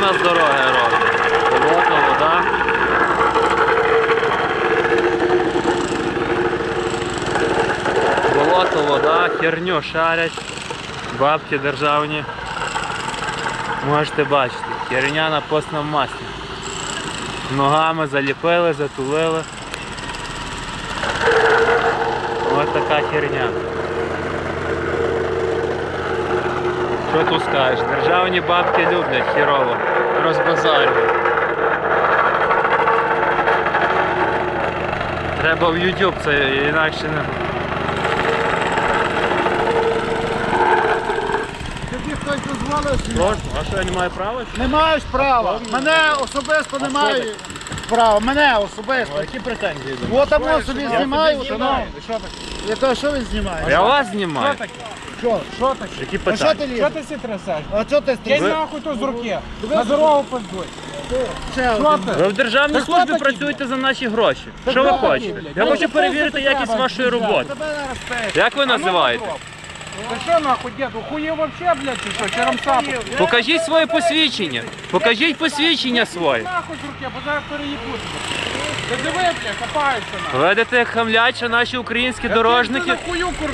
в нас дороги роблять. Болото, вода. Болото, вода, херню шарять, бабки державні. Можете бачити, херня на постному маслі. Ногами заліпили, затулили. Ось така херня. Що тут скажеш? Державні бабки люблять хірово. Розбазарюють. Треба в YouTube це інакше не. Тобі хтось дозволив? Прошу, а що я не маю права? Не маєш права. Мене особисто немає права. Мене особисто. Які претензії От там собі знімаю. шановний. Що таке? Я то що він знімає? Я вас знімаю. Що таке? Що? Що таке? Які А що питання? ти Що лізеш? ти сі трясеш? А що ти Кинь стріляєш? нахуй то з руки. На дорогу пиздуй. Ще Що один. ти? Ви в державній Та хто службі такі, працюєте за наші гроші. Що ви хто такі, хочете? блядь? Я Ну, хочу перевірити просто якість треба вашої роботи. Тебе зараз печ. Як ви називаєте? Ти що нахуй, дід, ухуєв вообще, блядь, чи що? Рамсапу? Покажіть своє посвідчення. Покажіть посвідчення своє. Нахуй з руки, бо зараз переїбуть. Ведете як хамлять, що наші українські дорожники.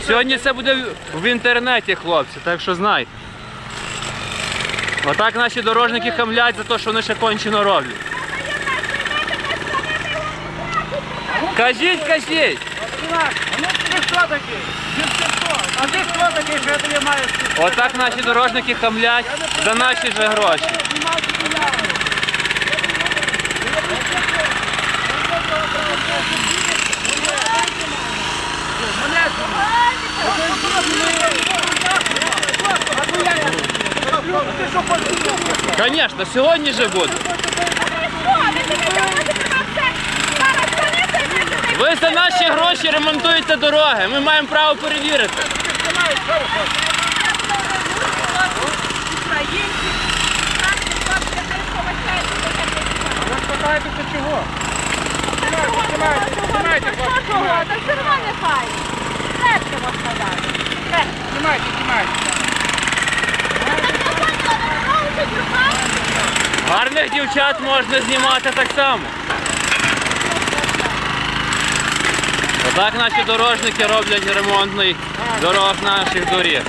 Сьогодні це буде в- інтернеті, хлопці, так що знайте. Отак наші дорожники хамлять за те, що вони ще кончено роблять. Кажіть, кажіть! Отак наші дорожники хамлять за наші же гроші. Звісно, сьогодні же буде. Ви за наші гроші ремонтуєте дороги. Ми маємо право перевірити. Ви спитаєтеся чого? Знімайте. Знімайте, знімайте. Гарних дівчат можна знімати так само. Отак наші дорожники роблять ремонтний дорог наших доріг.